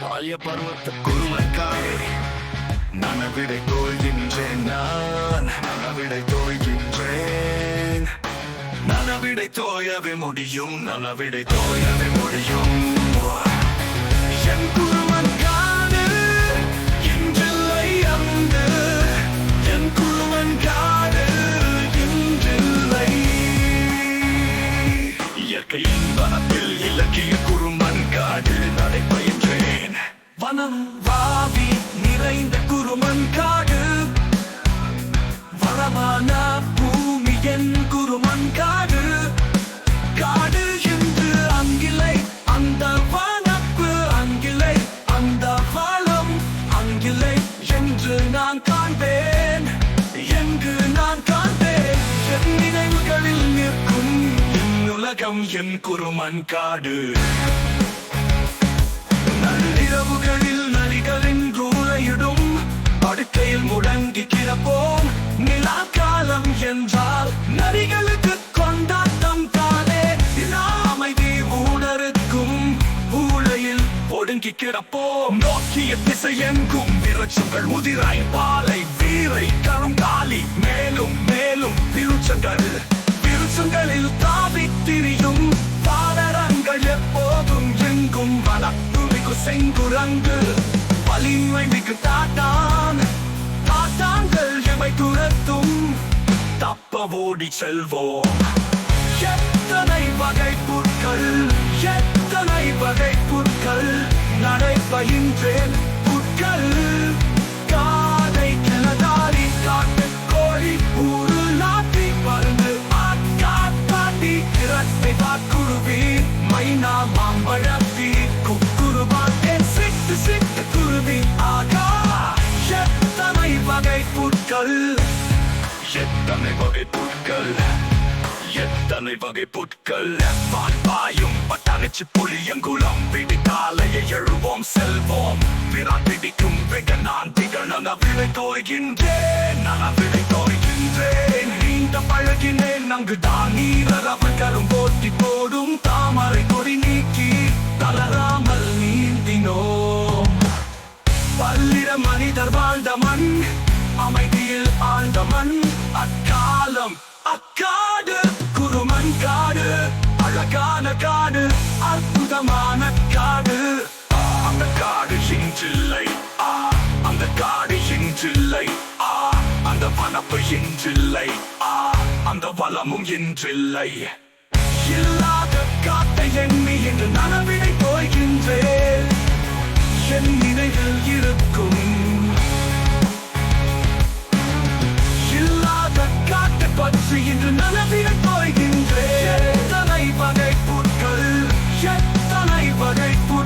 பால்ய பருவத்து குருவக்காரே நனவிடை தோல்கின்றேன் நான் நனவிடை தோல்கின்றேன் நனவிடை தோயவே முடியும் நனவிடை தோயவே முடியும் என் வனம் வாவி நிறைந்த குருமன் காடு. வளமான பூமி என் குருமன் காடு. காடு என்று அங்கிலை அந்த வனப்பு அங்கிலை அந்த வளம் அங்கிலை என்று நான் காண்பேன். என்று நான் காண்பேன்? என் நினைவுகளில் நிற்கும் உலகம் என் குருமன் காடு. காலம் என்றால் நரிகளுக்கு கொண்டாட்டம் தானே? அமைதி ஊடருக்கும் ஊழையில் ஒடுங்கி கிடப்போம் நோக்கிய திசையெங்கும் விரட்சங்கள் உதிராய் பாலை வீரை கருங்காலி மேலும் மேலும் திருச்சங்கள் திருச்சங்களில் தாவி திரியும் பாதரங்கள் எப்போதும் எங்கும் வளர்த்துமிகு செங்குரங்கு. வலிமை மிகு தப்ப ஓடி செல்வோம். எத்தனை வகை புற்கள் எத்தனை வகை புற்கள் நடைபயின்றேன் புற்கள். காதை கிளதாரி காட்டு கோழி ஊரு நாட்டி மருந்து ஆட்காட்டி இரட்டை பார்க்குருவி மைனா மாம்பழத்தி குக்குருவாட்டேன் சிட்டு சிட்டு குருவி ஆக. எத்தனை வகை புற்கள் எத்தனை வகை புட்கள் பாயும் பட்டாணிச்சு புளியங்குளம் பிடிக்காலையை எழுவோம் செல்வோம் பிறான் பிடிக்கும் வெக நான் திகழ் நனவிலை தோய்கின்றேன் நனவிலை தோய்கின்றேன் நீண்ட பழகினேன் அங்கு தான் நீரவர்களும் போட்டி போடும் தாமரை கொடி நீக்கி தளராமல் நீந்தினோம் பல்லிட மனிதர் வாழ்ந்த மண் அமைதியில் ஆழ்ந்த மண் அற்புதமான காடு. அந்த காடு இன்றில்லை அந்த காடு இன்றில்லை அந்த வனப்பு இன்றில்லை அந்த வளமும் இன்றில்லை இல்லாத காட்டை எண்ணி என்று நனவினை போய்கின்றேன். என் நினைவில் இருக்கும். இல்லாத காட்டை பற்றி இன்று நனவினை போய்கின்றேன். Gerçek sana ibadet bu